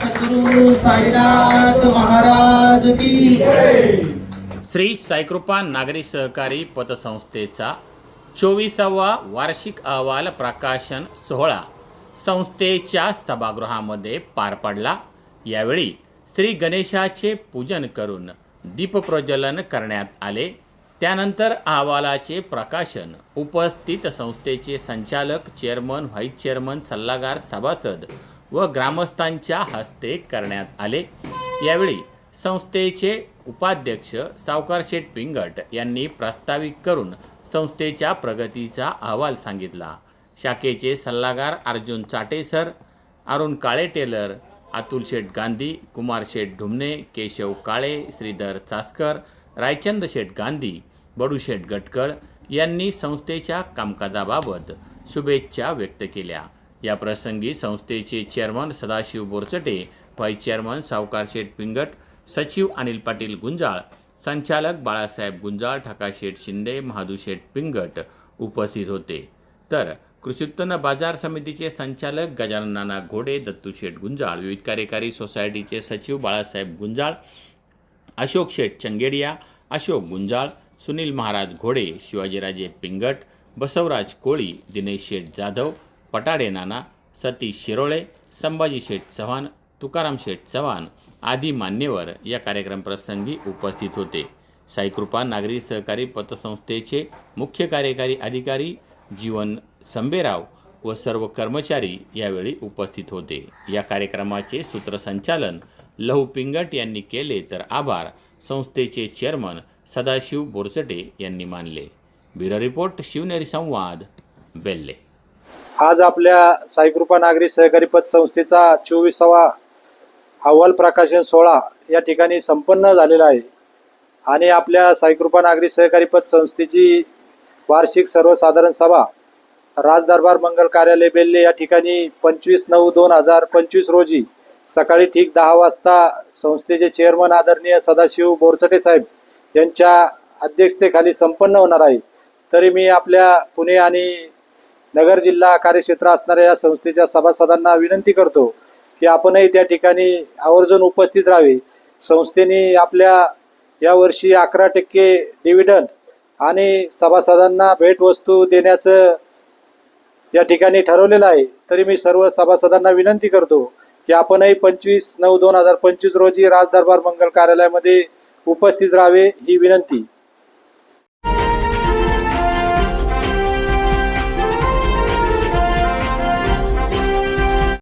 सद्गुरु साईनाथ महाराज की श्री साईकृपा नागरी सहकारी पतसंस्थेचा चोवीसावा वार्षिक अहवाल प्रकाशन सोहळा संस्थेच्या सभागृहामध्ये पार पडला. यावेळी श्री गणेशाचे पूजन करून दीपप्रज्वलन करण्यात आले. त्यानंतर अहवालाचे प्रकाशन. उपस्थित संस्थेचे संचालक चेअरमन व्हाईस चेअरमन सल्लागार सभासद व ग्रामस्थांच्या हस्ते करण्यात आले. यावेळी संस्थेचे उपाध्यक्ष सावकार शेठ पिंगट यांनी प्रास्ताविक करून संस्थेच्या प्रगतीचा अहवाल सांगितला. शाखेचे सल्लागार अर्जुन चाटे सर अरुण काळे टेलर अतुल शेठ गांधी कुमार शेठ ढुमणे केशव काळे श्रीधर चासकर रायचंद शेठ गांधी बडूशेठ गटकळ यांनी संस्थेच्या कामकाजाबाबत शुभेच्छा व्यक्त केल्या. या प्रसंगी संस्थेचे chairman Sadashiv Borchate vice chairman Savkar Sheth Pingat सचिव अनिल पाटील गुंजाळ संचालक बाळासाहेब गुंजाळ ठकाशेठ शिंदे महादूशेठ पिंगट उपस्थित होते. तर कृषी उत्पन्न बाजार समितीचे संचालक गजानन नाना घोडे दत्तूशेठ गुंजाळ विविध कार्यकारी सोसायटीचे सचिव बाळासाहेब गुंजाळ अशोक शेठ चंगेडिया अशोक गुंजाळ सुनील महाराज घोडे शिवाजीराजे पिंगट बसवराज कोळी दिनेश शेठ जाधव पटाडे नाना सतीश शिरोळे संभाजी शेठ चव्हाण तुकाराम शेठ चव्हाण आदी मान्यवर या कार्यक्रमप्रसंगी उपस्थित होते. साईकृपा नागरी सहकारी पतसंस्थेचे मुख्य कार्यकारी अधिकारी जीवन संबेराव व सर्व कर्मचारी यावेळी उपस्थित होते. या कार्यक्रमाचे सूत्रसंचालन लहू पिंगट यांनी केले तर आभार. संस्थेचे चेअरमन सदाशिव बोरचटे यांनी मानले. ब्युरो रिपोर्ट शिवनेरी संवाद बेल्ले. आज आपल्या साईकृपा नागरी सहकारी पतसंस्थेचा चोवीसावा अहवाल प्रकाशन सोहळा या ठिकाणी संपन्न झालेला आहे. आणि आपल्या साईकृपा नागरी सहकारी पतसंस्थेची वार्षिक सर्वसाधारण सभा राजदरबार मंगल कार्यालय बेल्ले या ठिकाणी पंचवीस नऊ दोन हजार पंचवीस रोजी सकाळी ठीक दहा वाजता संस्थेचे चेअरमन आदरणीय सदाशिव बोरचटे साहेब यांच्या अध्यक्षतेखाली संपन्न होणार आहे. तरी मी आपल्या पुणे आणि नगर जिल्हा कार्यक्षेत्र असणाऱ्या या संस्थेच्या सभासदांना विनंती करतो की आपणही त्या ठिकाणी आवर्जून उपस्थित राहावे. संस्थेने आपल्या यावर्षी अकरा टक्के डिव्हिडंड आणि सभासदांना भेटवस्तू देण्याचं या ठिकाणी ठरवलेलं आहे. तरी मी सर्व सभासदांना विनंती करतो की आपणही पंचवीस नऊ दोन हजार पंचवीस रोजी राजदरबार मंगल कार्यालयामध्ये उपस्थित राहावे ही विनंती.